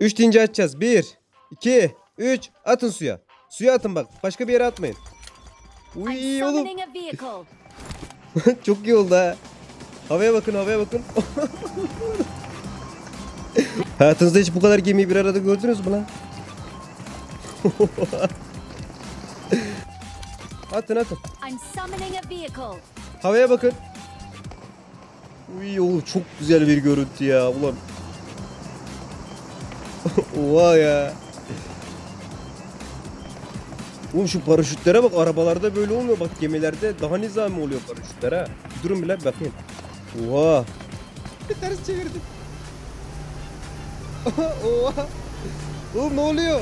3 deyince atacağız. 1, 2, 3. Atın suya. Suya atın bak. Başka bir yere atmayın. Uy oğlum. a vehicle. Çok iyi oldu ha. Havaya bakın havaya bakın. Hayatınızda hiç bu kadar gemiyi bir arada gördünüz mü lan? atın atın. Havaya bakın. Uy oğlum çok güzel bir görüntü ya ulan. Oha ya. Oğlum şu paraşütlere bak arabalarda böyle olmuyor bak gemilerde daha nizami oluyor paraşütler ha. Bir durun bile bakayım. Oha. Bir ters çevirdim. Oha. Oğlum ne oluyor?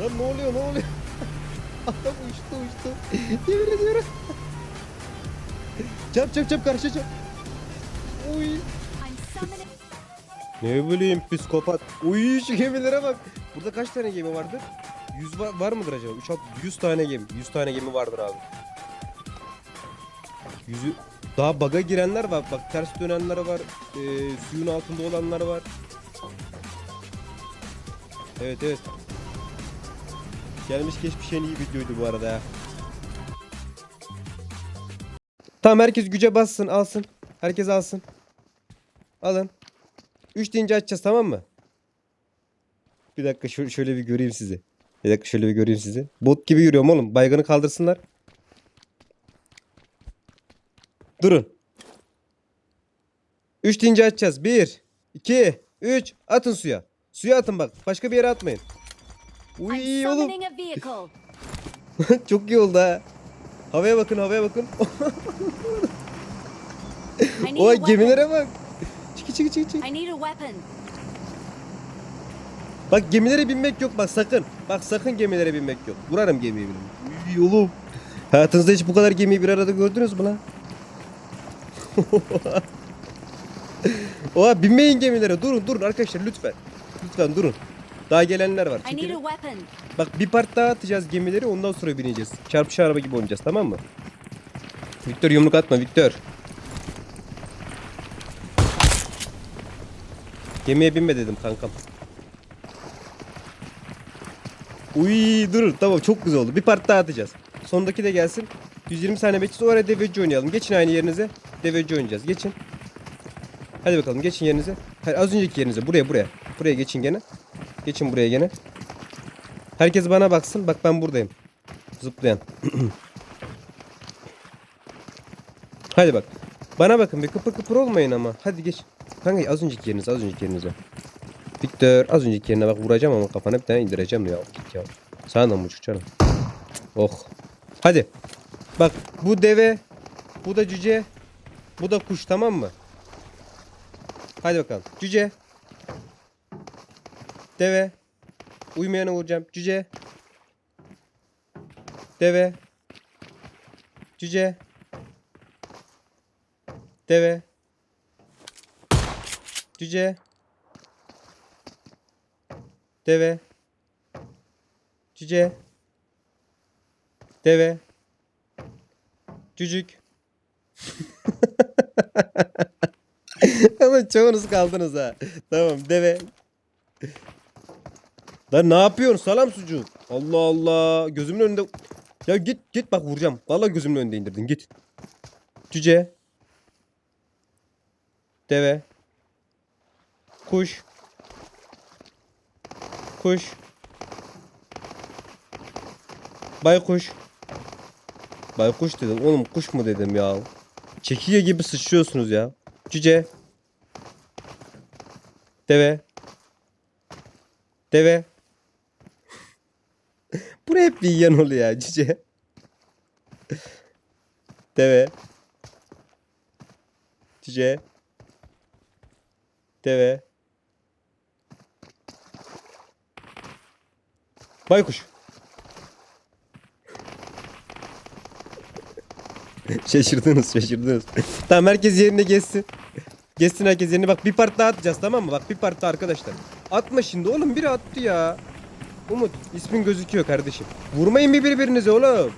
Lan ne oluyor ne oluyor? Adam uçtu uçtu. Yemin ediyorum. Çap çap çap karşı çap. Uy. Ne bileyim psikopat. Uy şu gemilere bak. Burada kaç tane gemi vardır? 100 var, var mıdır acaba? 3 100 tane gemi. 100 tane gemi vardır abi. Yüzü daha baga girenler var. Bak ters dönenler var. Ee, suyun altında olanlar var. Evet evet. Gelmiş geçmiş en iyi videoydu bu arada ya. Tamam herkes güce bassın alsın. Herkes alsın. Alın. 3 deyince açacağız tamam mı? Bir dakika şö- şöyle bir göreyim sizi. Bir dakika şöyle bir göreyim sizi. Bot gibi yürüyorum oğlum. Baygını kaldırsınlar. Durun. 3 deyince açacağız. 1, 2, 3. Atın suya. Suya atın bak. Başka bir yere atmayın. Uy oğlum. Çok iyi oldu ha. Havaya bakın havaya bakın. Weapon. gemilere bak. Çıkı çıkı çıkı. I need a weapon. Bak gemilere binmek yok bak sakın. Bak sakın gemilere binmek yok. Vurarım gemiyi benim. Uy, Oğlum. Hayatınızda hiç bu kadar gemiyi bir arada gördünüz mü lan? Oha binmeyin gemilere. Durun durun arkadaşlar lütfen. Lütfen durun. Daha gelenler var. I need a Çekilin. weapon. Bak bir part daha atacağız gemileri ondan sonra bineceğiz. Çarpışı araba gibi oynayacağız tamam mı? Victor yumruk atma Victor. Gemiye binme dedim kankam. Uy dur tamam çok güzel oldu. Bir part daha atacağız. Sondaki de gelsin. 120 saniye bekleyeceğiz. O deveci oynayalım. Geçin aynı yerinize. Deveci oynayacağız. Geçin. Hadi bakalım geçin yerinize. Hayır, az önceki yerinize. Buraya buraya. Buraya geçin gene. Geçin buraya gene. Herkes bana baksın. Bak ben buradayım. Zıplayan. Hadi bak. Bana bakın bir kıpır kıpır olmayın ama. Hadi geç. Kanka az önceki yerinize az önceki yerinize. Victor az önceki yerine bak vuracağım ama kafana bir tane indireceğim ya. Git ya. Sana da mı canım? Oh. Hadi. Bak bu deve. Bu da cüce. Bu da kuş tamam mı? Hadi bakalım. Cüce. Deve. Uymayana vuracağım. Cüce. Deve. Cüce. Deve. Cüce. Deve. Cüce. Deve. Cücük. Ama çoğunuz kaldınız ha. Tamam deve. Lan ne yapıyorsun salam sucuğu? Allah Allah. Gözümün önünde. Ya git git bak vuracağım. Vallahi gözümün önünde indirdin git. Cüce. Deve. Kuş. Kuş. Baykuş. Baykuş dedim. Oğlum kuş mu dedim ya. Çekiye gibi sıçrıyorsunuz ya. Cüce. Deve. Deve. Bu ne hep bir yiyen oluyor ya cüce. Deve. Cüce. Deve. Baykuş. şaşırdınız şaşırdınız. tamam herkes yerine geçsin. Geçsin herkes yerine. Bak bir part daha atacağız tamam mı? Bak bir part daha arkadaşlar. Atma şimdi oğlum biri attı ya. Umut ismin gözüküyor kardeşim. Vurmayın bir birbirinize oğlum.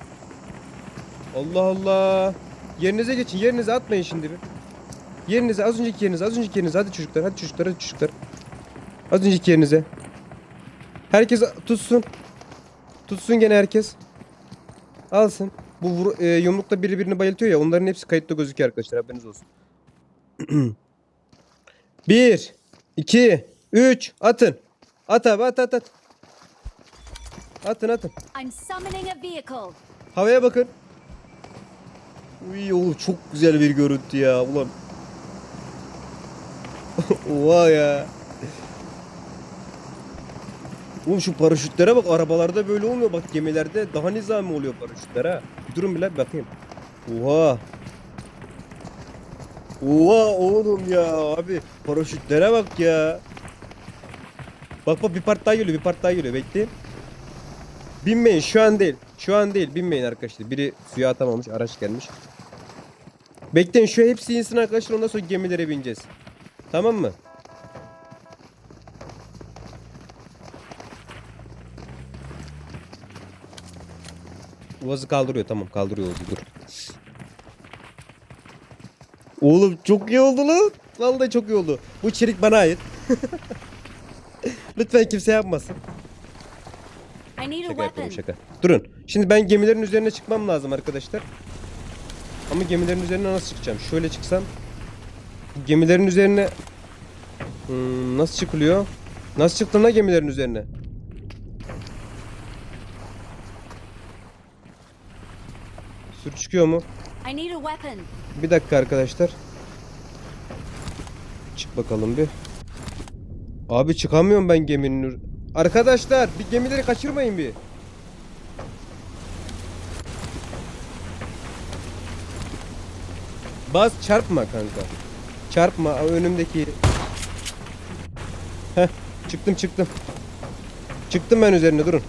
Allah Allah. Yerinize geçin yerinize atmayın şimdi bir. Yerinize az önceki yerinize az önceki yerinize hadi çocuklar hadi çocuklar hadi çocuklar. Az önceki yerinize. Herkes tutsun. Tutsun gene herkes. Alsın. Bu vur, e, yumrukta biri birini bayıltıyor ya onların hepsi kayıtta gözüküyor arkadaşlar haberiniz olsun. 1 2 3 atın. At abi at at at. Atın atın. I'm summoning a vehicle. Havaya bakın. Uy, oğlum çok güzel bir görüntü ya ulan. Oha ya. Oğlum şu paraşütlere bak arabalarda böyle olmuyor bak gemilerde daha nizami oluyor paraşütler ha. Bir durun bile bakayım. Oha. Oha oğlum ya abi paraşütlere bak ya. Bak bak bir part daha geliyor bir part daha geliyor bekleyin. Binmeyin şu an değil. Şu an değil binmeyin arkadaşlar. Biri suya atamamış araç gelmiş. Bekleyin şu hepsi insin arkadaşlar ondan sonra gemilere bineceğiz. Tamam mı? Uvazı kaldırıyor tamam kaldırıyor Uvazı dur. Oğlum çok iyi oldu lan. Vallahi çok iyi oldu. Bu içerik bana ait. Lütfen kimse yapmasın. Şaka yapıyorum şaka. Durun. Şimdi ben gemilerin üzerine çıkmam lazım arkadaşlar. Ama gemilerin üzerine nasıl çıkacağım? Şöyle çıksam. Gemilerin üzerine Hmm, nasıl çıkılıyor? Nasıl çıktın la gemilerin üzerine? Sür çıkıyor mu? Bir dakika arkadaşlar. Çık bakalım bir. Abi çıkamıyorum ben geminin. Arkadaşlar bir gemileri kaçırmayın bir. Bas çarpma kanka. Çarpma önümdeki. Heh çıktım çıktım. Çıktım ben üzerine durun.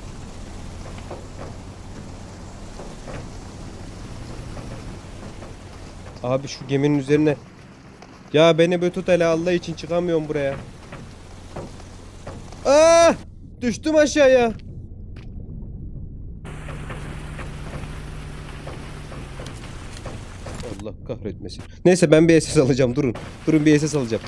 Abi şu geminin üzerine. Ya beni bir tut hele Allah için çıkamıyorum buraya. Aa! Düştüm aşağıya. Allah kahretmesin. Neyse ben bir SS alacağım durun. Durun bir SS alacağım.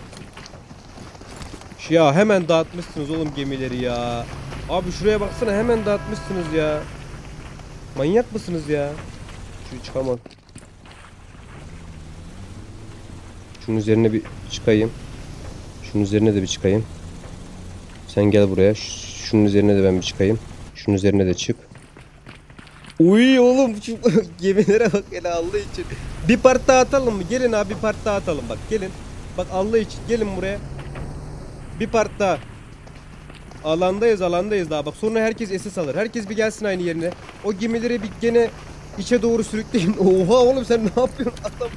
Ya hemen dağıtmışsınız oğlum gemileri ya. Abi şuraya baksana hemen dağıtmışsınız ya. Manyak mısınız ya? Şu çıkamam. Şunun üzerine bir çıkayım. Şunun üzerine de bir çıkayım. Sen gel buraya. Şunun üzerine de ben bir çıkayım. Şunun üzerine de çık. Uy oğlum şu gemilere bak hele Allah için. Bir part daha atalım mı? Gelin abi bir part daha atalım bak gelin. Bak Allah için gelin buraya. Bir part daha. Alandayız alandayız daha bak sonra herkes SS alır. Herkes bir gelsin aynı yerine. O gemileri bir gene içe doğru sürükleyin. Oha oğlum sen ne yapıyorsun adam?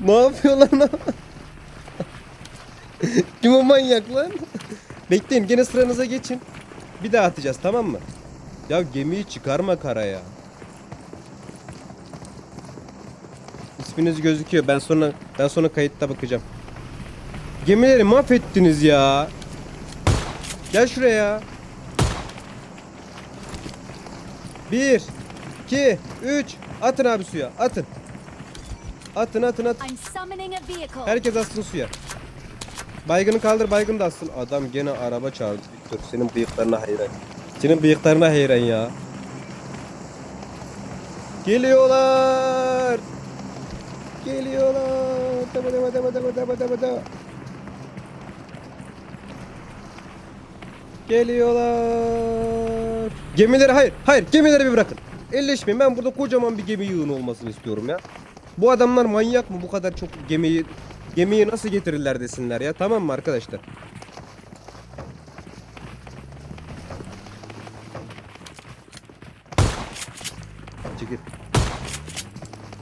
Ne yapıyorlar lan? Kim o manyak lan? Bekleyin gene sıranıza geçin. Bir daha atacağız tamam mı? Ya gemiyi çıkarma karaya. İsminiz gözüküyor. Ben sonra ben sonra kayıtta bakacağım. Gemileri mahvettiniz ya. Gel şuraya. Bir, iki, üç. Atın abi suya. Atın. Atın atın atın. I'm summoning a vehicle. Herkes atsın suya. Baygını kaldır baygını da atsın. Adam gene araba çağırdı Victor. Senin bıyıklarına hayran. Senin bıyıklarına hayran ya. Geliyorlar. Geliyorlar. Dama dama dama dama dama dama dama. Geliyorlar. Gemileri hayır. Hayır gemileri bir bırakın. Elleşmeyin. Ben burada kocaman bir gemi yığını olmasını istiyorum ya. Bu adamlar manyak mı bu kadar çok gemiyi gemiyi nasıl getirirler desinler ya. Tamam mı arkadaşlar? Çekil.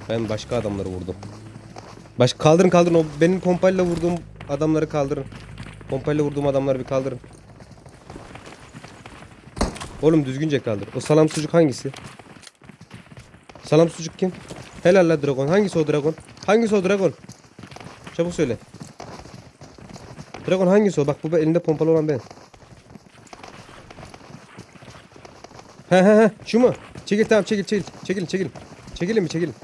Ben başka adamları vurdum. Baş kaldırın kaldırın o benim pompayla vurduğum adamları kaldırın. Pompayla vurduğum adamları bir kaldırın. Oğlum düzgünce kaldır. O salam sucuk hangisi? Salam sucuk kim? Helal la dragon. Hangisi o dragon? Hangisi o dragon? Çabuk söyle. Dragon hangisi o? Bak bu elinde pompalı olan ben. He he he. Şu mu? Çekil tamam çekil çekil. Çekilin çekilin. Çekilin mi çekilin.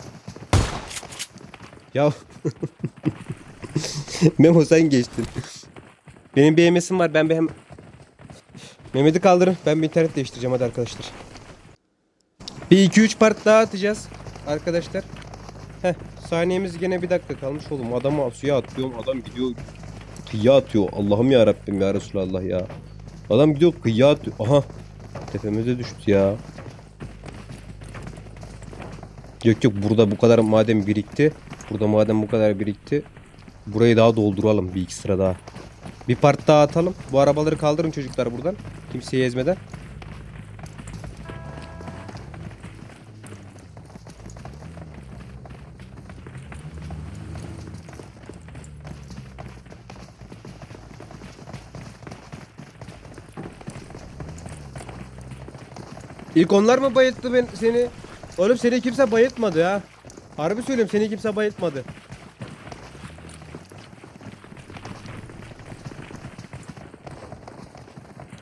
Ya. Memo sen geçtin. Benim bir MS'im var. Ben bir hem... Mehmet'i kaldırın. Ben bir internet değiştireceğim hadi arkadaşlar. Bir 2-3 part daha atacağız. Arkadaşlar. Heh. Saniyemiz gene bir dakika kalmış oğlum. Adamı suya atıyorum. Adam gidiyor. Kıyıya atıyor. Allah'ım ya Rabbim ya Resulallah ya. Adam gidiyor kıyıya atıyor. Aha. Tepemize düştü ya. Yok yok burada bu kadar madem birikti. Burada madem bu kadar birikti. Burayı daha dolduralım bir iki sıra daha. Bir part daha atalım. Bu arabaları kaldırın çocuklar buradan. Kimseyi ezmeden. İlk onlar mı bayılttı ben seni? Oğlum seni kimse bayıltmadı ha. Harbi söylüyorum seni kimse bayıltmadı.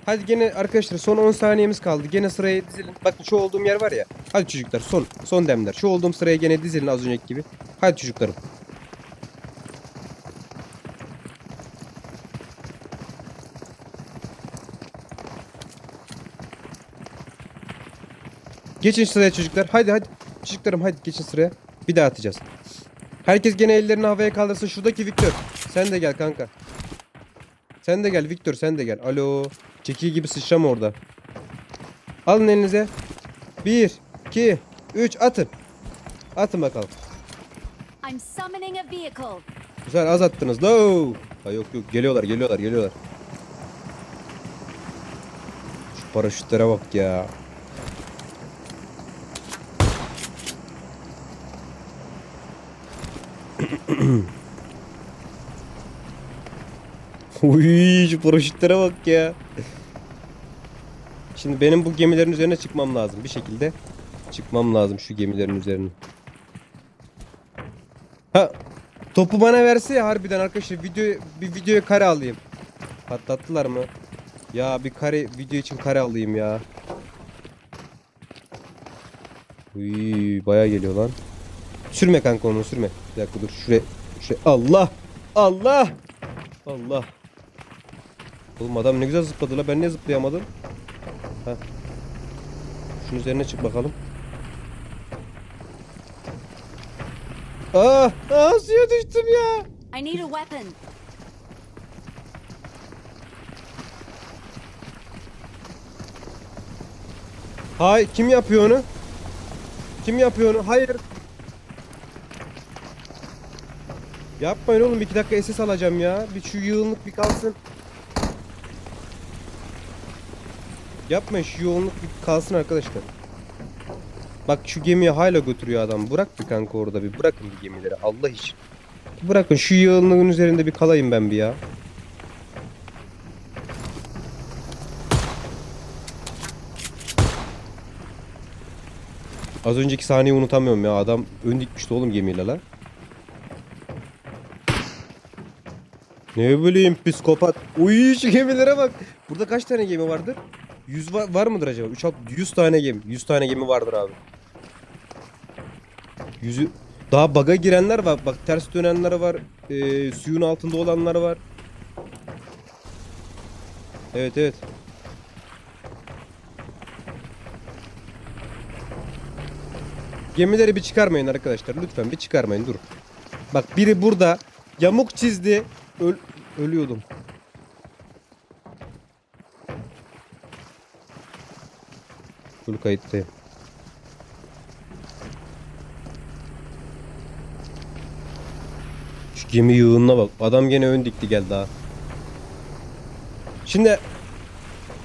Hadi gene arkadaşlar son 10 saniyemiz kaldı. Gene sıraya dizilin. Bakın şu olduğum yer var ya. Hadi çocuklar son son demler. Şu olduğum sıraya gene dizilin az önceki gibi. Hadi çocuklarım. Geçin sıraya çocuklar. Hadi hadi. Çocuklarım hadi geçin sıraya. Bir daha atacağız. Herkes gene ellerini havaya kaldırsın. Şuradaki Victor. Sen de gel kanka. Sen de gel Victor sen de gel. Alo. Çekil gibi sıçrama orada. Alın elinize. 1, 2, 3 atın. Atın bakalım. I'm summoning a vehicle. Güzel az attınız. No. Ha yok yok geliyorlar geliyorlar geliyorlar. Şu paraşütlere bak ya. Uy şu paraşütlere bak ya. Şimdi benim bu gemilerin üzerine çıkmam lazım bir şekilde. Çıkmam lazım şu gemilerin üzerine. Ha topu bana verse ya harbiden arkadaşlar video bir videoya kare alayım. Patlattılar mı? Ya bir kare video için kare alayım ya. Uy baya geliyor lan. Sürme kanka onu sürme. Bir dakika dur şuraya. Şuraya. Allah! Allah! Allah! Oğlum adam ne güzel zıpladı la ben niye zıplayamadım? Ha. Şunun üzerine çık bakalım. Aa, aa suya düştüm ya. I need a weapon. Hay kim yapıyor onu? Kim yapıyor onu? Hayır. Yapmayın oğlum iki dakika SS alacağım ya. Bir şu yoğunluk bir kalsın. Yapmayın şu yoğunluk kalsın arkadaşlar. Bak şu gemiyi hala götürüyor adam. Bırak bir kanka orada bir bırakın bir gemileri Allah için. Bırakın şu yoğunluğun üzerinde bir kalayım ben bir ya. Az önceki sahneyi unutamıyorum ya. Adam ön dikmişti oğlum gemiyle lan. Ne bileyim psikopat. Uy şu gemilere bak. Burada kaç tane gemi vardır? 100 var, var mıdır acaba? 3 100 tane gemi. 100 tane gemi vardır abi. Yüzü daha baga girenler var. Bak ters dönenler var. Ee, suyun altında olanlar var. Evet evet. Gemileri bir çıkarmayın arkadaşlar. Lütfen bir çıkarmayın dur. Bak biri burada yamuk çizdi. Öl ölüyordum. Full kayıttayım. Şu gemi yığınına bak. Adam gene ön dikti geldi ha. Şimdi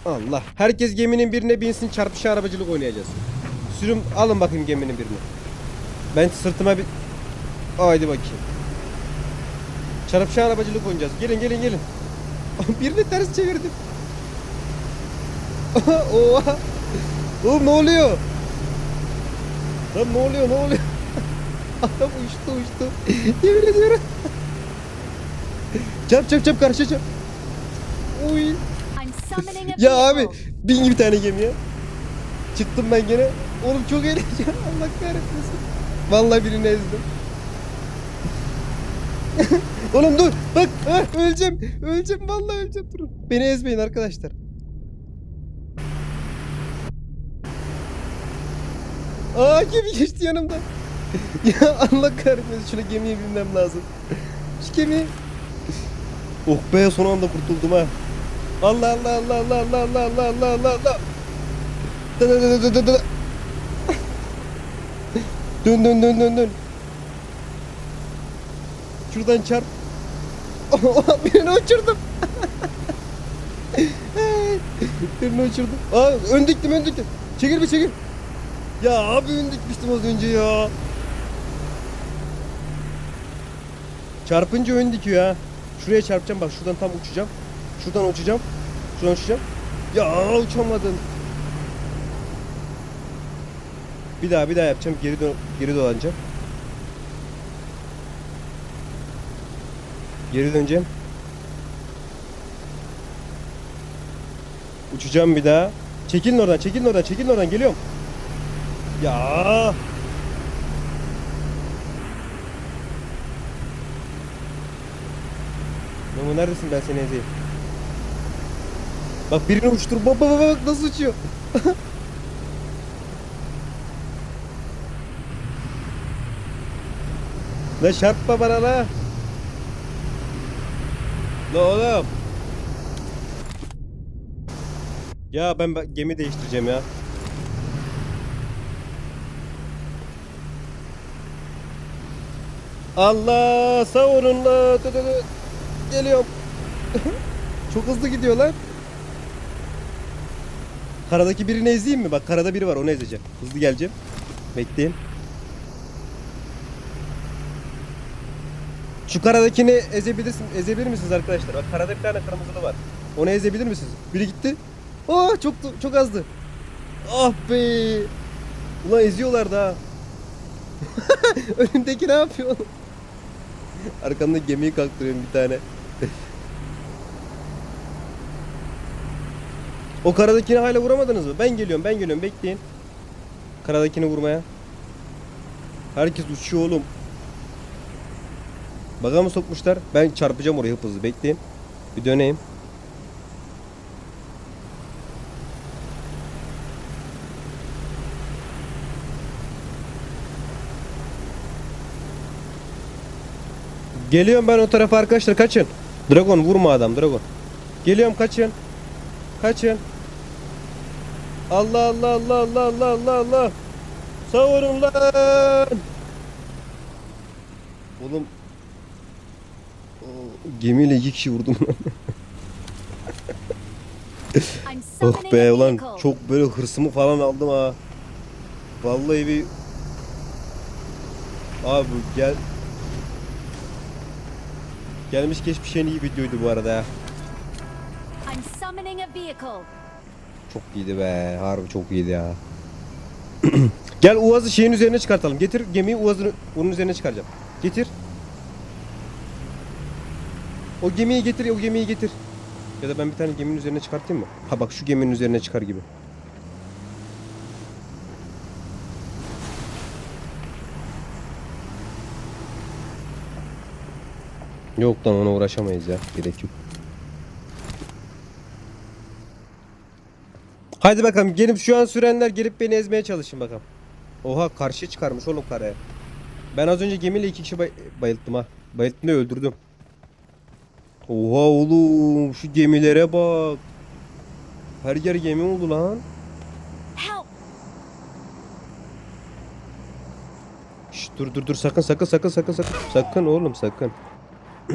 Allah. Herkes geminin birine binsin çarpışı arabacılık oynayacağız. Sürüm alın bakayım geminin birini. Ben sırtıma bir Haydi bakayım. Çarpışı arabacılık oynayacağız. Gelin gelin gelin. birini ters çevirdim. Oha. Oğlum ne oluyor? Lan ne oluyor ne oluyor? Adam uçtu uçtu. Yemin ediyorum. çap çap çap karşı çap. Uy. Ya abi bin gibi tane gemi ya. Çıktım ben gene. Oğlum çok eğlenceli. Allah kahretmesin. Vallahi birini ezdim. Oğlum dur. Bak. Ha, öleceğim. Öleceğim. Vallahi öleceğim. Durun. Beni ezmeyin arkadaşlar. Aa gemi geçti yanımdan. ya Allah kahretmesin. Şuna gemiye binmem lazım. Şu gemi. Oh be son anda kurtuldum ha. Allah Allah Allah Allah Allah Allah Allah Allah Allah Allah. Dön dön dön dön dön dön. Dön dön dön dön dön. Şuradan çarp. Birini uçurdum. Birini uçurdum. Aa ön diktim ön diktim. Çekil bir çekil. Ya abi dikmiştim az önce ya. Çarpınca ön dikiyor ha. Şuraya çarpacağım bak şuradan tam uçacağım. Şuradan uçacağım. Şuradan uçacağım. Ya uçamadım. Bir daha bir daha yapacağım. Geri dön geri dolanacağım. Geri döneceğim. Uçacağım bir daha. Çekilin oradan, çekilin oradan, çekilin oradan. Geliyorum. Ya. Memo neredesin ben seni ezeyim. Bak birini uçtur. Bak bak bak nasıl uçuyor. La çarpma bana la. La oğlum. Ya ben gemi değiştireceğim ya. Allah savurun la. Geliyorum. Çok hızlı gidiyorlar. Karadaki birini ezeyim mi? Bak karada biri var onu ezeceğim. Hızlı geleceğim. Bekleyin. Şu karadakini ezebilirsin, ezebilir misiniz arkadaşlar? Bak karada bir tane kırmızılı var. Onu ezebilir misiniz? Biri gitti. Aa çok çok azdı. Ah be. Ulan eziyorlar da. Önümdeki ne yapıyor? Arkamda gemiyi kalktırıyorum bir tane. o karadakini hala vuramadınız mı? Ben geliyorum, ben geliyorum. Bekleyin. Karadakini vurmaya. Herkes uçuyor oğlum. Baga sokmuşlar? Ben çarpacağım oraya hızlı. Bekleyin. Bir döneyim. Geliyorum ben o tarafa arkadaşlar kaçın. Dragon vurma adam Dragon. Geliyorum kaçın. Kaçın. Allah Allah Allah Allah Allah Allah Allah. Savurun lan. Oğlum gemiyle iki kişi vurdum. I'm oh be ulan çok böyle hırsımı falan aldım ha. Vallahi bir Abi gel Gelmiş geçmiş en iyi videoydu bu arada ya. Çok iyiydi be. Harbi çok iyiydi ya. Gel Uaz'ı şeyin üzerine çıkartalım. Getir gemiyi Uaz'ın onun üzerine çıkaracağım. Getir. O gemiyi getir, o gemiyi getir. Ya da ben bir tane geminin üzerine çıkartayım mı? Ha bak şu geminin üzerine çıkar gibi. Yok lan ona uğraşamayız ya. Gerek yok. Hadi bakalım gelip şu an sürenler gelip beni ezmeye çalışın bakalım. Oha karşı çıkarmış oğlum karaya. Ben az önce gemiyle iki kişi bay- bayılttım ha. Bayılttım da öldürdüm. Oha oğlum şu gemilere bak. Her yer gemi oldu lan. Şş, dur dur dur sakın sakın sakın sakın sakın. Sakın oğlum sakın.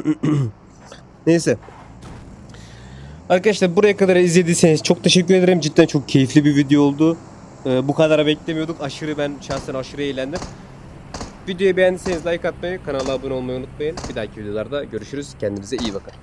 Neyse. Arkadaşlar buraya kadar izlediyseniz çok teşekkür ederim. Cidden çok keyifli bir video oldu. Ee, bu kadar beklemiyorduk. Aşırı ben şahsen aşırı eğlendim. Videoyu beğendiyseniz like atmayı, kanala abone olmayı unutmayın. Bir dahaki videolarda görüşürüz. Kendinize iyi bakın.